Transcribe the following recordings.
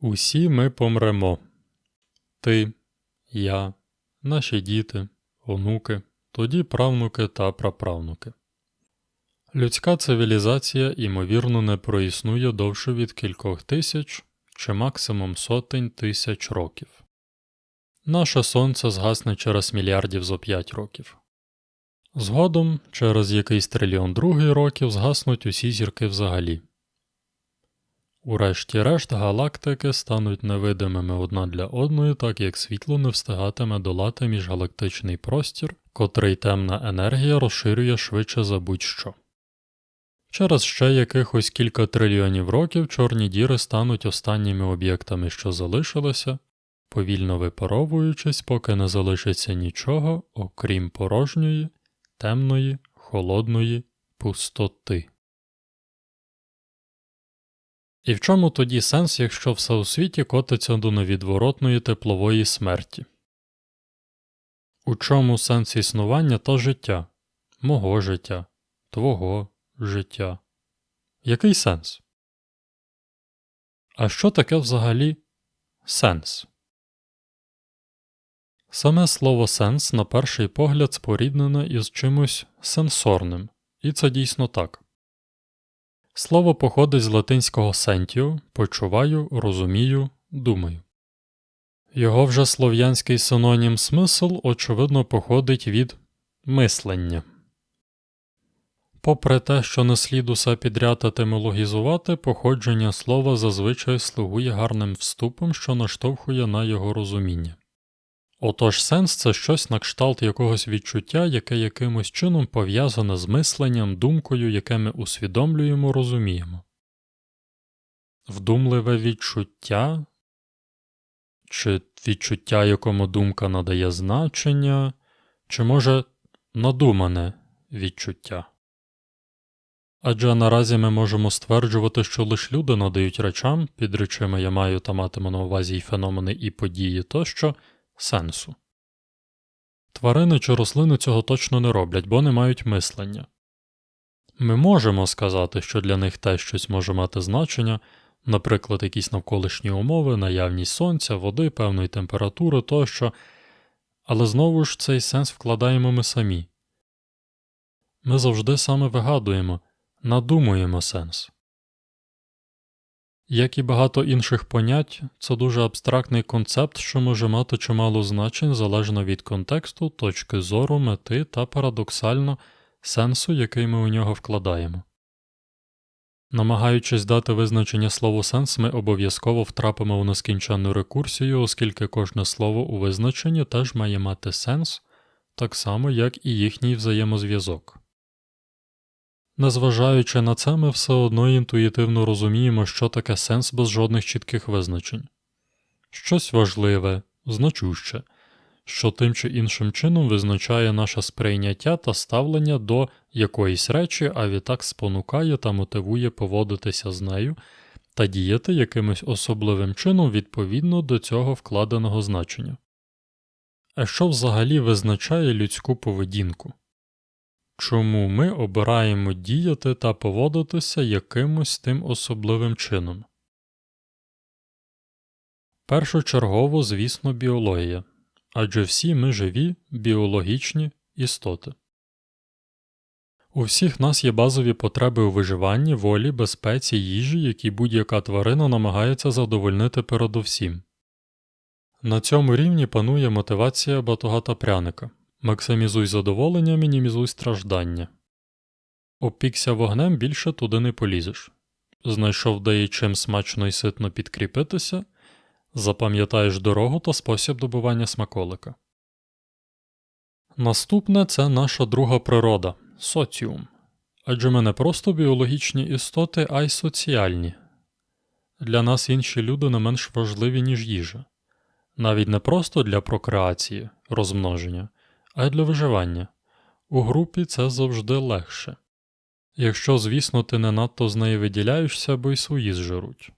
Усі ми помремо. Ти, я, наші діти, онуки, тоді правнуки та праправнуки. Людська цивілізація, ймовірно, не проіснує довше від кількох тисяч чи максимум сотень тисяч років. Наше сонце згасне через мільярдів зо п'ять років. Згодом, через якийсь трильйон другий років, згаснуть усі зірки взагалі. Урешті-решт галактики стануть невидимими одна для одної, так як світло не встигатиме долати міжгалактичний простір, котрий темна енергія розширює швидше за будь-що. Через ще якихось кілька трильйонів років чорні діри стануть останніми об'єктами, що залишилися, повільно випаровуючись, поки не залишиться нічого, окрім порожньої, темної, холодної пустоти. І в чому тоді сенс, якщо все у світі котиться до невідворотної теплової смерті? У чому сенс існування та життя? Мого життя, твого життя? Який сенс? А що таке взагалі сенс? Саме слово сенс на перший погляд споріднене із чимось сенсорним, і це дійсно так. Слово походить з латинського sentio – почуваю, розумію, думаю. Його вже слов'янський синонім смисл, очевидно, походить від мислення. Попри те, що не слід усе підряд етимологізувати, походження слова зазвичай слугує гарним вступом, що наштовхує на його розуміння. Отож сенс це щось на кшталт якогось відчуття, яке якимось чином пов'язане з мисленням, думкою, яке ми усвідомлюємо, розуміємо. Вдумливе відчуття чи відчуття, якому думка надає значення, чи може надумане відчуття. Адже наразі ми можемо стверджувати, що лише люди надають речам, під речами я маю та матиму на увазі й феномени і події тощо, сенсу. Тварини чи рослини цього точно не роблять, бо не мають мислення. Ми можемо сказати, що для них те щось може мати значення, наприклад, якісь навколишні умови, наявність сонця, води, певної температури тощо, але знову ж цей сенс вкладаємо ми самі. Ми завжди саме вигадуємо, надумуємо сенс. Як і багато інших понять, це дуже абстрактний концепт, що може мати чимало значень залежно від контексту, точки зору, мети та парадоксально сенсу, який ми у нього вкладаємо. Намагаючись дати визначення слову сенс, ми обов'язково втрапимо у нескінченну рекурсію, оскільки кожне слово у визначенні теж має мати сенс, так само як і їхній взаємозв'язок. Незважаючи на це, ми все одно інтуїтивно розуміємо, що таке сенс без жодних чітких визначень щось важливе, значуще, що тим чи іншим чином визначає наше сприйняття та ставлення до якоїсь речі, а відтак спонукає та мотивує поводитися з нею та діяти якимось особливим чином відповідно до цього вкладеного значення. А що взагалі визначає людську поведінку? Чому ми обираємо діяти та поводитися якимось тим особливим чином? Першочергово, звісно, біологія адже всі ми живі біологічні істоти. У всіх нас є базові потреби у виживанні, волі, безпеці, їжі, які будь-яка тварина намагається задовольнити передовсім. На цьому рівні панує мотивація батогата пряника. Максимізуй задоволення, мінімізуй страждання. Опікся вогнем більше туди не полізеш. Знайшов де чим смачно і ситно підкріпитися, запам'ятаєш дорогу та спосіб добування смаколика. Наступне це наша друга природа соціум. Адже ми не просто біологічні істоти, а й соціальні. Для нас інші люди не менш важливі, ніж їжа, навіть не просто для прокреації, розмноження а й для виживання. У групі це завжди легше. Якщо, звісно, ти не надто з неї виділяєшся, бо й свої зжируть.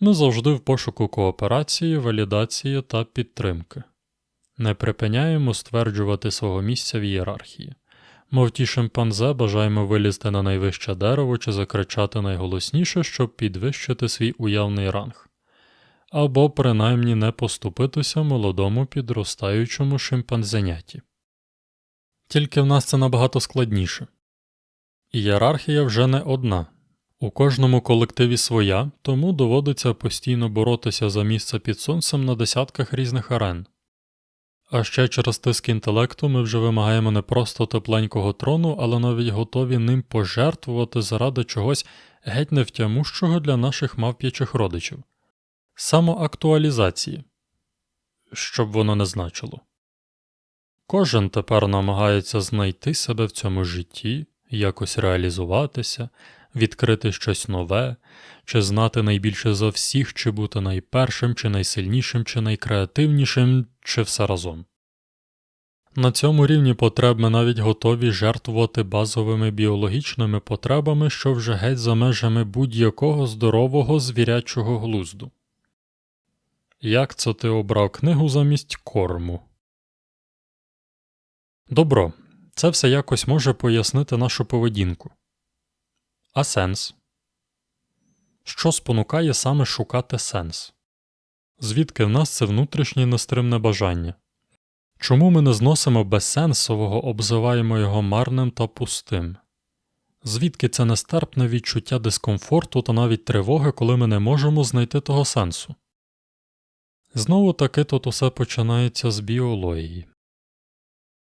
Ми завжди в пошуку кооперації, валідації та підтримки. Не припиняємо стверджувати свого місця в ієрархії. Мов ті шимпанзе бажаємо вилізти на найвище дерево чи закричати найголосніше, щоб підвищити свій уявний ранг. Або принаймні не поступитися молодому підростаючому шимпанзеняті. Тільки в нас це набагато складніше. Ієрархія вже не одна. У кожному колективі своя, тому доводиться постійно боротися за місце під сонцем на десятках різних арен. А ще через тиск інтелекту ми вже вимагаємо не просто тепленького трону, але навіть готові ним пожертвувати заради чогось геть невтямущого для наших мавп'ячих родичів самоактуалізації, щоб воно не значило. Кожен тепер намагається знайти себе в цьому житті, якось реалізуватися, відкрити щось нове, чи знати найбільше за всіх, чи бути найпершим, чи найсильнішим, чи найкреативнішим, чи все разом. На цьому рівні потреб ми навіть готові жертвувати базовими біологічними потребами, що вже геть за межами будь-якого здорового звірячого глузду. Як це ти обрав книгу замість корму? Добро. Це все якось може пояснити нашу поведінку. А сенс? Що спонукає саме шукати сенс? Звідки в нас це внутрішнє нестримне бажання? Чому ми не зносимо безсенсового, обзиваємо його марним та пустим? Звідки це нестерпне відчуття дискомфорту та навіть тривоги, коли ми не можемо знайти того сенсу? Знову таки тут усе починається з біології.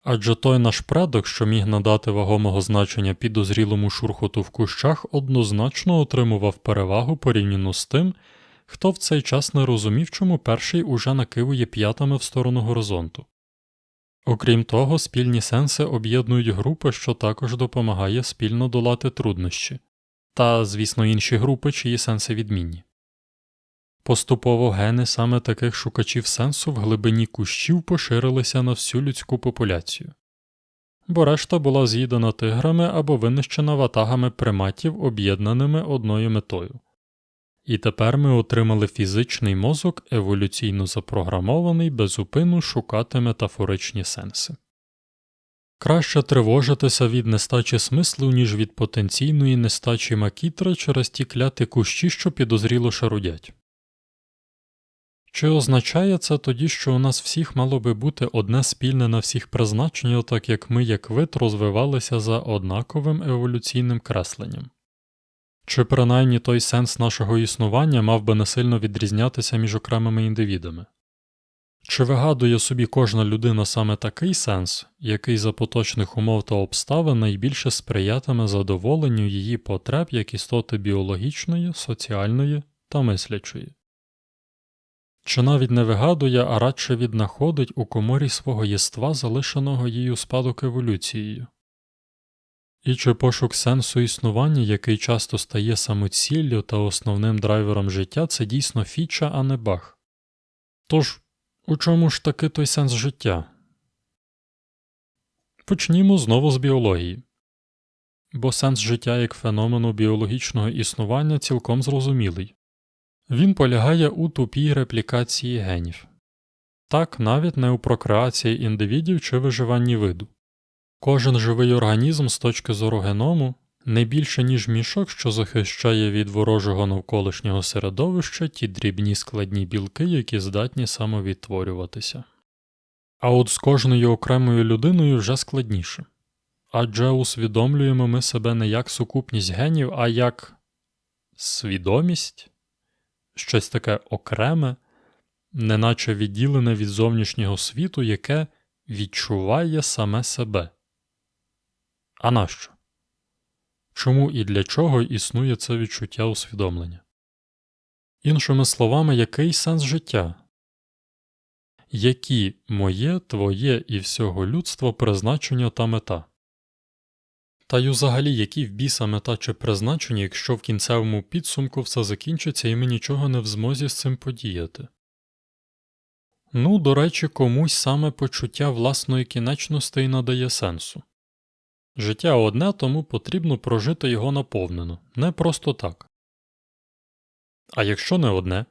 Адже той наш предок, що міг надати вагомого значення підозрілому шурхоту в кущах, однозначно отримував перевагу порівняно з тим, хто в цей час не розумів, чому перший уже накивує п'ятами в сторону горизонту. Окрім того, спільні сенси об'єднують групи, що також допомагає спільно долати труднощі, та, звісно, інші групи, чиї сенси відмінні. Поступово гени саме таких шукачів сенсу в глибині кущів поширилися на всю людську популяцію, бо решта була з'їдена тиграми або винищена ватагами приматів, об'єднаними одною метою. І тепер ми отримали фізичний мозок, еволюційно запрограмований, безупину шукати метафоричні сенси. Краще тривожитися від нестачі смислу, ніж від потенційної нестачі макітра через ті кляти кущі, що підозріло шарудять. Чи означає це тоді, що у нас всіх мало би бути одне спільне на всіх призначення, так як ми, як вид, розвивалися за однаковим еволюційним кресленням? Чи принаймні той сенс нашого існування мав би не сильно відрізнятися між окремими індивідами? Чи вигадує собі кожна людина саме такий сенс, який за поточних умов та обставин найбільше сприятиме задоволенню її потреб як істоти біологічної, соціальної та мислячої? Чи навіть не вигадує, а радше віднаходить у коморі свого єства, залишеного у спадок еволюцією? І чи пошук сенсу існування, який часто стає самоціллю та основним драйвером життя, це дійсно фіча, а не баг? Тож, у чому ж таки той сенс життя? Почнімо знову з біології. Бо сенс життя як феномену біологічного існування цілком зрозумілий. Він полягає у тупій реплікації генів. Так навіть не у прокреації індивідів чи виживанні виду. Кожен живий організм з точки зору геному не більше, ніж мішок, що захищає від ворожого навколишнього середовища ті дрібні складні білки, які здатні самовідтворюватися. А от з кожною окремою людиною вже складніше адже усвідомлюємо ми себе не як сукупність генів, а як свідомість, щось таке окреме, неначе відділене від зовнішнього світу, яке відчуває саме себе. А нащо? Чому і для чого існує це відчуття усвідомлення? Іншими словами, який сенс життя? Які моє, твоє і всього людства призначення та мета? Та й взагалі, які в біса мета чи призначення, якщо в кінцевому підсумку все закінчиться і ми нічого не в змозі з цим подіяти? Ну, до речі, комусь саме почуття власної кінечності й надає сенсу. Життя одне, тому потрібно прожити його наповнено, не просто так. А якщо не одне,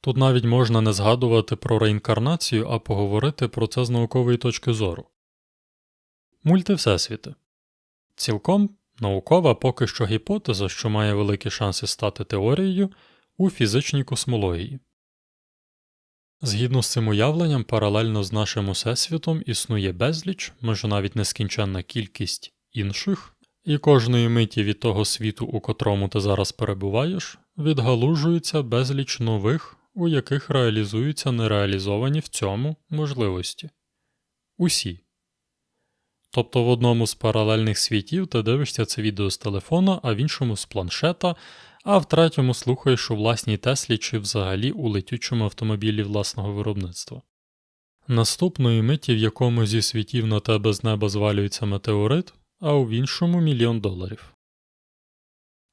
тут навіть можна не згадувати про реінкарнацію, а поговорити про це з наукової точки зору. Мультивсесвіти. Цілком наукова поки що гіпотеза, що має великі шанси стати теорією у фізичній космології. Згідно з цим уявленням, паралельно з нашим усесвітом існує безліч, може навіть нескінченна кількість інших, і кожної миті від того світу, у котрому ти зараз перебуваєш, відгалужується безліч нових, у яких реалізуються нереалізовані в цьому можливості. Усі. Тобто в одному з паралельних світів ти дивишся це відео з телефона, а в іншому з планшета, а в третьому слухаєш у власній Теслі чи взагалі у летючому автомобілі власного виробництва. Наступної миті в якому зі світів на тебе з неба звалюється метеорит, а в іншому мільйон доларів.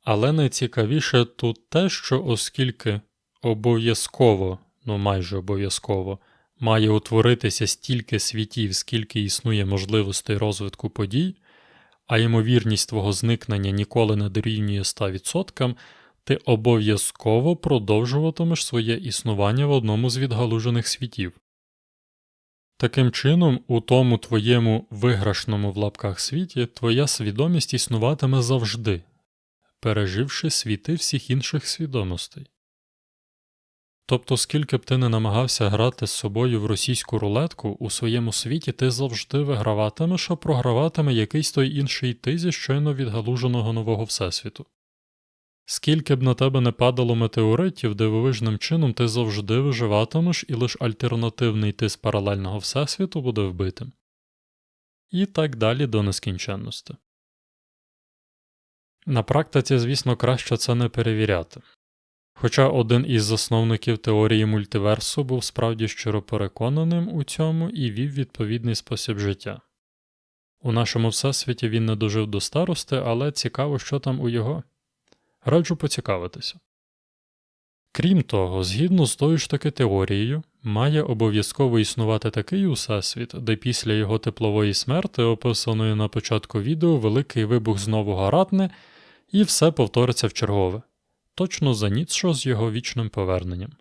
Але найцікавіше тут те, що оскільки обов'язково, ну майже обов'язково, має утворитися стільки світів, скільки існує можливостей розвитку подій, а ймовірність твого зникнення ніколи не дорівнює 100%, ти обов'язково продовжуватимеш своє існування в одному з відгалужених світів. Таким чином, у тому твоєму виграшному в лапках світі твоя свідомість існуватиме завжди, переживши світи всіх інших свідомостей. Тобто, скільки б ти не намагався грати з собою в російську рулетку, у своєму світі ти завжди виграватимеш, а програватиме якийсь той інший ти зі щойно відгалуженого нового всесвіту. Скільки б на тебе не падало метеоритів, дивовижним чином ти завжди виживатимеш і лише альтернативний ти з паралельного всесвіту буде вбитим. І так далі до нескінченності. На практиці, звісно, краще це не перевіряти. Хоча один із засновників теорії мультиверсу був справді щиро переконаним у цьому і вів відповідний спосіб життя. У нашому всесвіті він не дожив до старости, але цікаво, що там у його. Раджу поцікавитися. Крім того, згідно з тою ж таки теорією, має обов'язково існувати такий усесвіт, де після його теплової смерти, описаної на початку відео, великий вибух знову гаратне, і все повториться в чергове точно за Ніцшо з його вічним поверненням.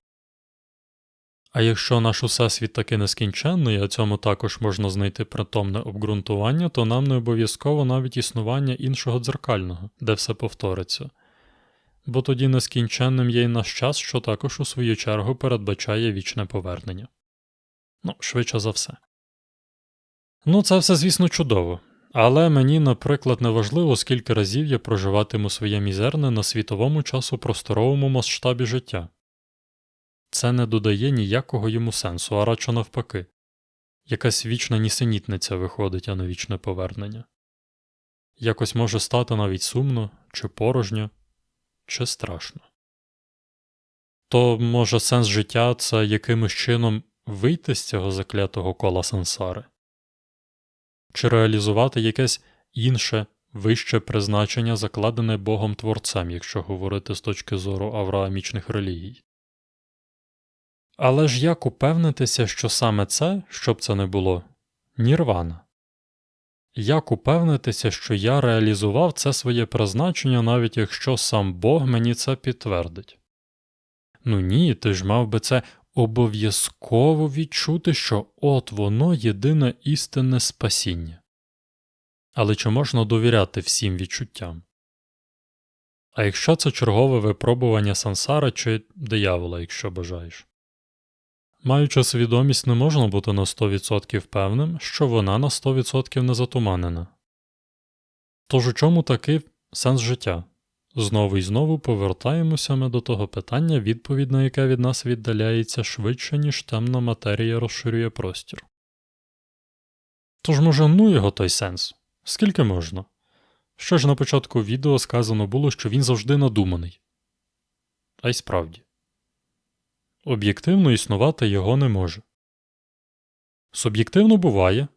А якщо наш усесвіт таки нескінченний, а цьому також можна знайти притомне обґрунтування, то нам не обов'язково навіть існування іншого дзеркального, де все повториться, бо тоді нескінченним є й наш час, що також у свою чергу передбачає вічне повернення. Ну, швидше за все. Ну, це все, звісно, чудово. Але мені, наприклад, не важливо, скільки разів я проживатиму своє мізерне на світовому часу просторовому масштабі життя. Це не додає ніякого йому сенсу, а радше навпаки. Якась вічна нісенітниця виходить, а не вічне повернення. Якось може стати навіть сумно, чи порожньо, чи страшно. То, може, сенс життя це якимось чином вийти з цього заклятого кола сансари чи реалізувати якесь інше вище призначення, закладене Богом Творцем, якщо говорити з точки зору авраамічних релігій. Але ж як упевнитися, що саме це, щоб це не було, нірвана? Як упевнитися, що я реалізував це своє призначення, навіть якщо сам Бог мені це підтвердить? Ну ні, ти ж мав би це обов'язково відчути, що от воно єдине істинне спасіння. Але чи можна довіряти всім відчуттям? А якщо це чергове випробування сансара чи диявола, якщо бажаєш? Маючи свідомість, не можна бути на 100% певним, що вона на 100% не затуманена. Тож у чому такий сенс життя? Знову і знову повертаємося ми до того питання, відповідь на яке від нас віддаляється швидше, ніж темна матерія розширює простір. Тож, може, ну його той сенс? Скільки можна? Що ж на початку відео сказано було, що він завжди надуманий. А й справді. Об'єктивно існувати його не може. Суб'єктивно буває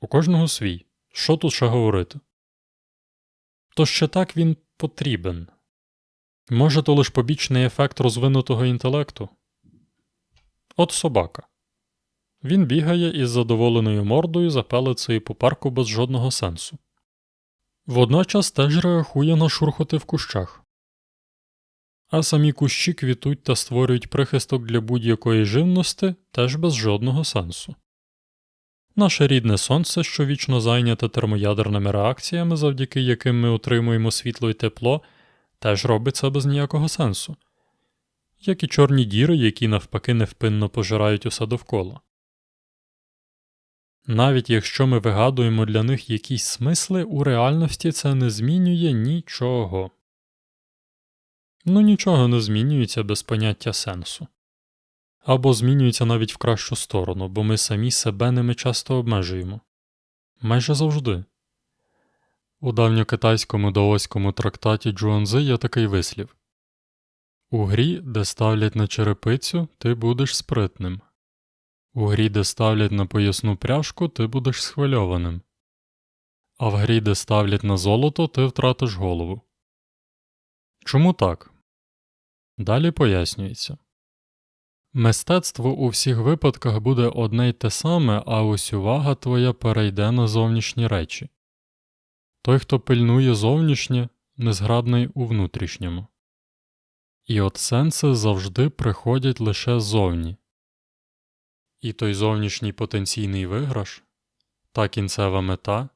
у кожного свій. Що тут ще говорити? То ще так він потрібен. Може, то лише побічний ефект розвинутого інтелекту? От собака. Він бігає із задоволеною мордою за пелицею по парку без жодного сенсу. Водночас теж реагує на шурхоти в кущах. А самі кущі квітуть та створюють прихисток для будь-якої живності теж без жодного сенсу. Наше рідне сонце, що вічно зайняте термоядерними реакціями, завдяки яким ми отримуємо світло і тепло, теж робить це без ніякого сенсу, як і чорні діри, які навпаки невпинно пожирають усе довкола. Навіть якщо ми вигадуємо для них якісь смисли, у реальності це не змінює нічого. Ну нічого не змінюється без поняття сенсу. Або змінюється навіть в кращу сторону, бо ми самі себе ними часто обмежуємо. Майже завжди. У давньокитайському даоському трактаті Джуанзи є такий вислів У грі, де ставлять на черепицю, ти будеш спритним. У грі, де ставлять на поясну пряжку, ти будеш схвильованим. А в грі, де ставлять на золото, ти втратиш голову. Чому так? Далі пояснюється. Мистецтво у всіх випадках буде одне й те саме, а ось увага твоя перейде на зовнішні речі. Той, хто пильнує зовнішнє, незграбний у внутрішньому. І от сенси завжди приходять лише ззовні. І той зовнішній потенційний виграш, та кінцева мета,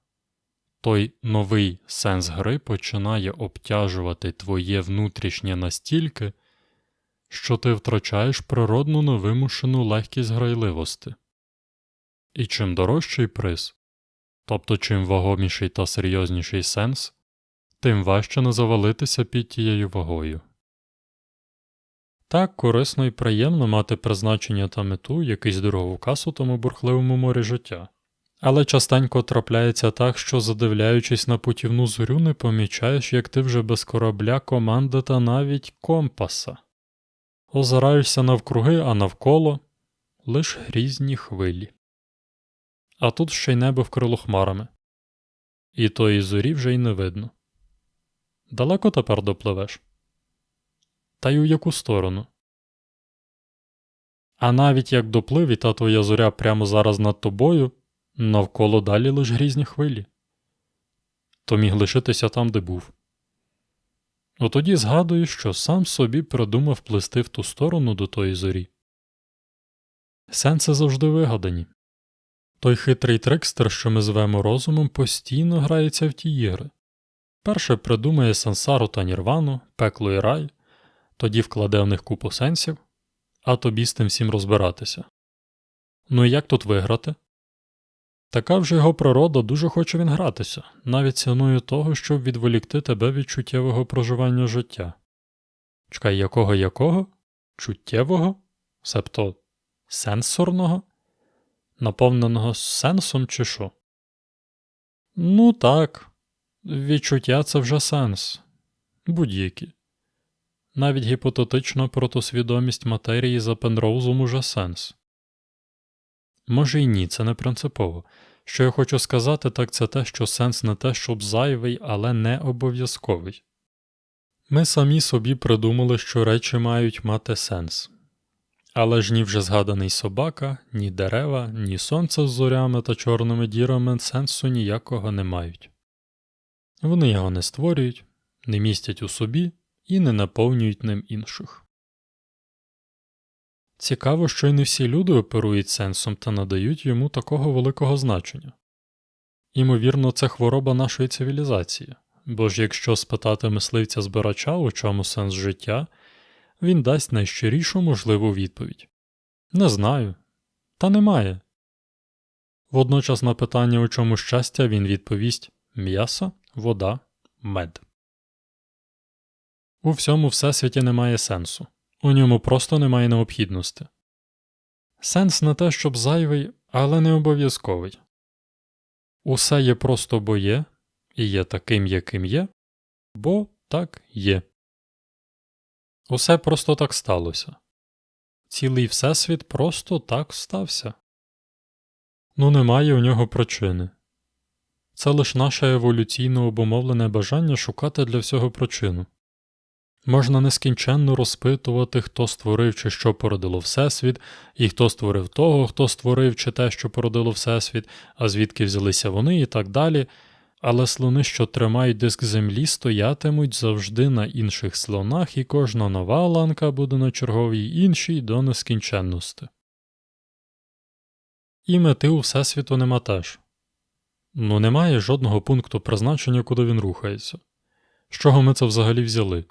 той новий сенс гри починає обтяжувати твоє внутрішнє настільки, що ти втрачаєш природну невимушену легкість грайливості. І чим дорожчий приз, тобто чим вагоміший та серйозніший сенс, тим важче не завалитися під тією вагою. Так корисно і приємно мати призначення та мету якийсь дороговказ у тому бурхливому морі життя. Але частенько трапляється так, що, задивляючись на путівну зорю, не помічаєш, як ти вже без корабля, команди та навіть компаса. Озираєшся навкруги, а навколо лиш грізні хвилі. А тут ще й небо вкрило хмарами. І тої зорі вже й не видно. Далеко тепер допливеш? Та й у яку сторону? А навіть як доплив і та твоя зоря прямо зараз над тобою, навколо далі лиш грізні хвилі. То міг лишитися там, де був. Отоді згадую, що сам собі придумав плисти в ту сторону до тої зорі. Сенси завжди вигадані. Той хитрий трикстер, що ми звемо розумом, постійно грається в ті ігри. Перше придумає сансару та нірвану, пекло і рай, тоді вкладе в них купу сенсів, а тобі з тим всім розбиратися. Ну і як тут виграти? Така вже його природа дуже хоче він гратися, навіть ціною того, щоб відволікти тебе від чуттєвого проживання життя. Чекай, якого якого? Чуттєвого? Себто сенсорного? Наповненого сенсом чи що? Ну так, відчуття це вже сенс. Будь-які. Навіть гіпотетична протосвідомість матерії за Пенроузом уже сенс. Може й ні, це не принципово. Що я хочу сказати, так це те, що сенс не те, щоб зайвий, але не обов'язковий. Ми самі собі придумали, що речі мають мати сенс. Але ж ні вже згаданий собака, ні дерева, ні сонце з зорями та чорними дірами сенсу ніякого не мають. Вони його не створюють, не містять у собі і не наповнюють ним інших. Цікаво, що й не всі люди оперують сенсом та надають йому такого великого значення. Імовірно, це хвороба нашої цивілізації, бо ж якщо спитати мисливця збирача, у чому сенс життя, він дасть найщирішу можливу відповідь Не знаю, та немає. Водночас на питання, у чому щастя, він відповість м'ясо, вода, мед. У всьому всесвіті немає сенсу. У ньому просто немає необхідності. Сенс не те, щоб зайвий, але не обов'язковий. Усе є просто бо є, і є таким, яким є, бо так є. Усе просто так сталося. Цілий Всесвіт просто так стався. Ну немає у нього причини. Це лише наше еволюційно обумовлене бажання шукати для всього причину. Можна нескінченно розпитувати, хто створив чи що породило Всесвіт, і хто створив того, хто створив чи те, що породило Всесвіт, а звідки взялися вони і так далі. Але слони, що тримають диск землі, стоятимуть завжди на інших слонах, і кожна нова ланка буде на черговій іншій до нескінченності. І мети у Всесвіту нема теж. Ну, немає жодного пункту призначення, куди він рухається. З чого ми це взагалі взяли?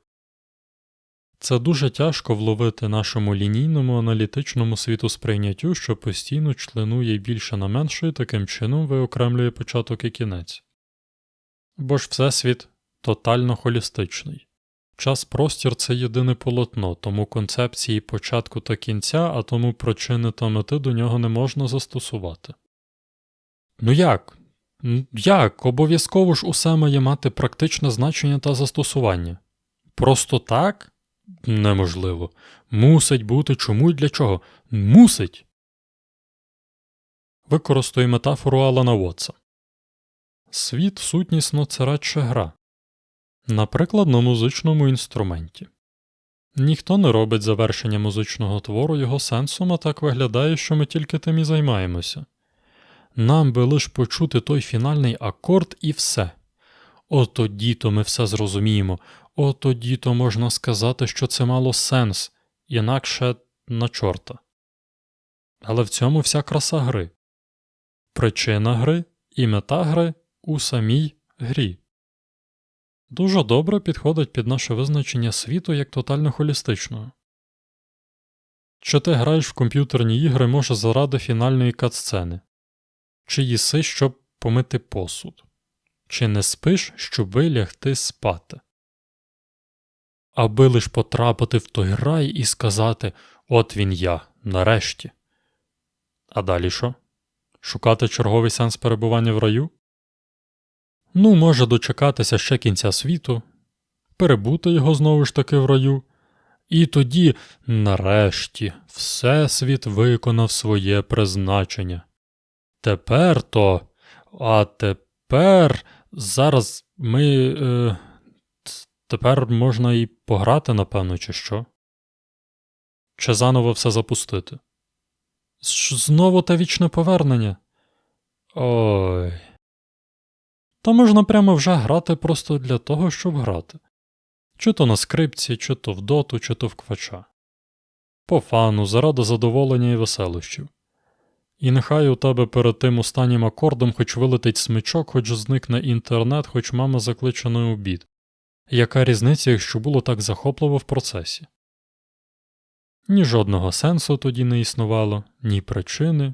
Це дуже тяжко вловити нашому лінійному аналітичному світосприйняттю, що постійно членує більше на менше і таким чином виокремлює початок і кінець. Бо ж Всесвіт тотально холістичний. Час простір це єдине полотно, тому концепції початку та кінця, а тому причини та мети до нього не можна застосувати. Ну як? Як? Обов'язково ж усе має мати практичне значення та застосування. Просто так? Неможливо. Мусить бути чому й для чого? Мусить. Використаю метафору Алана Вотса. Світ сутнісно це радше гра. Наприклад, на музичному інструменті. Ніхто не робить завершення музичного твору його сенсом, а так виглядає, що ми тільки тим і займаємося. Нам би лиш почути той фінальний акорд і все. От тоді то ми все зрозуміємо, от тоді то можна сказати, що це мало сенс, інакше на чорта. Але в цьому вся краса гри. Причина гри і мета гри у самій грі. Дуже добре підходить під наше визначення світу як тотально холістичного. Чи ти граєш в комп'ютерні ігри може заради фінальної катсцени? Чи їси, щоб помити посуд? Чи не спиш, щоби лягти спати? Аби лиш потрапити в той рай і сказати От він я, нарешті. А далі що? Шукати черговий сенс перебування в раю? Ну, може дочекатися ще кінця світу, перебути його знову ж таки в раю, і тоді, нарешті, Всесвіт виконав своє призначення. Тепер то, а тепер зараз ми. Е, тепер можна і пограти, напевно, чи що? Чи заново все запустити? Знову те вічне повернення. Ой. Та можна прямо вже грати просто для того, щоб грати. Чи то на скрипці, чи то в доту, чи то в квача. По фану, заради задоволення і веселощів. І нехай у тебе перед тим останнім акордом хоч вилетить смичок, хоч зникне інтернет, хоч мама закличе на обід. Яка різниця, якщо було так захопливо в процесі? Ні жодного сенсу тоді не існувало, ні причини,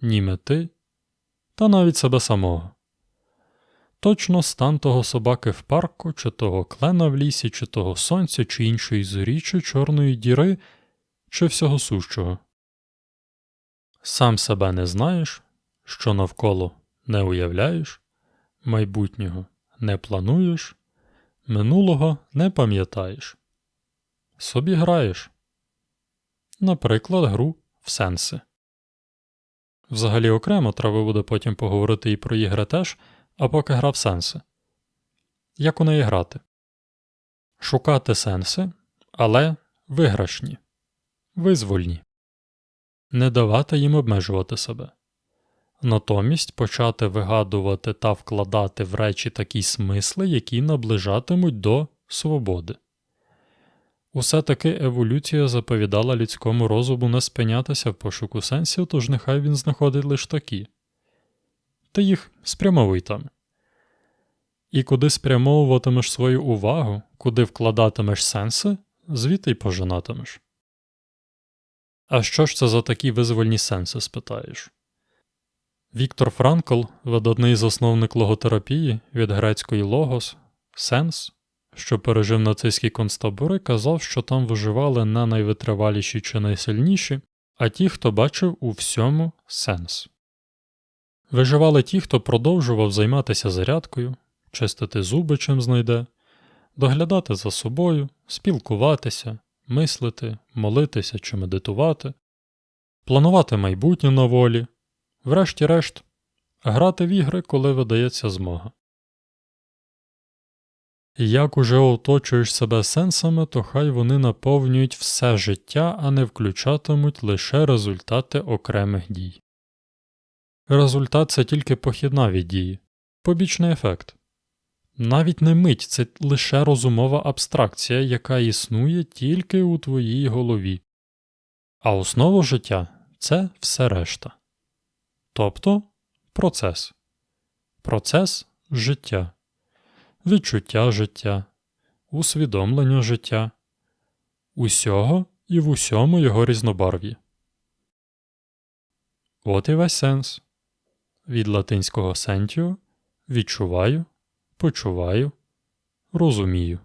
ні мети, та навіть себе самого. Точно стан того собаки в парку, чи того клена в лісі, чи того сонця, чи іншої зорі, чи чорної діри, чи всього сущого. Сам себе не знаєш, що навколо не уявляєш, майбутнього не плануєш, минулого не пам'ятаєш. Собі граєш. Наприклад, гру в сенси. Взагалі окремо треба буде потім поговорити і про ігри теж, а поки гра в сенси. Як у неї грати? Шукати сенси, але виграшні, визвольні, не давати їм обмежувати себе. Натомість почати вигадувати та вкладати в речі такі смисли, які наближатимуть до свободи. Усе таки еволюція заповідала людському розуму не спинятися в пошуку сенсів, тож нехай він знаходить лише такі. Ти їх спрямовуй там. І куди спрямовуватимеш свою увагу, куди вкладатимеш сенси, звідти й пожинатимеш. А що ж це за такі визвольні сенси, спитаєш? Віктор Франкл, видатний засновник логотерапії від грецької логос, сенс, що пережив нацистські концтабори, казав, що там виживали не найвитриваліші чи найсильніші, а ті, хто бачив у всьому сенс. Виживали ті, хто продовжував займатися зарядкою, чистити зуби чим знайде, доглядати за собою, спілкуватися, мислити, молитися чи медитувати, планувати майбутнє на волі, врешті-решт, грати в ігри, коли видається змога. Як уже оточуєш себе сенсами, то хай вони наповнюють все життя, а не включатимуть лише результати окремих дій. Результат це тільки похідна від дії, побічний ефект. Навіть не мить це лише розумова абстракція, яка існує тільки у твоїй голові. А основа життя це все решта. Тобто процес. Процес життя, відчуття життя, усвідомлення життя, усього і в усьому його різнобарві. От і весь сенс. Від латинського sentio відчуваю, почуваю, розумію.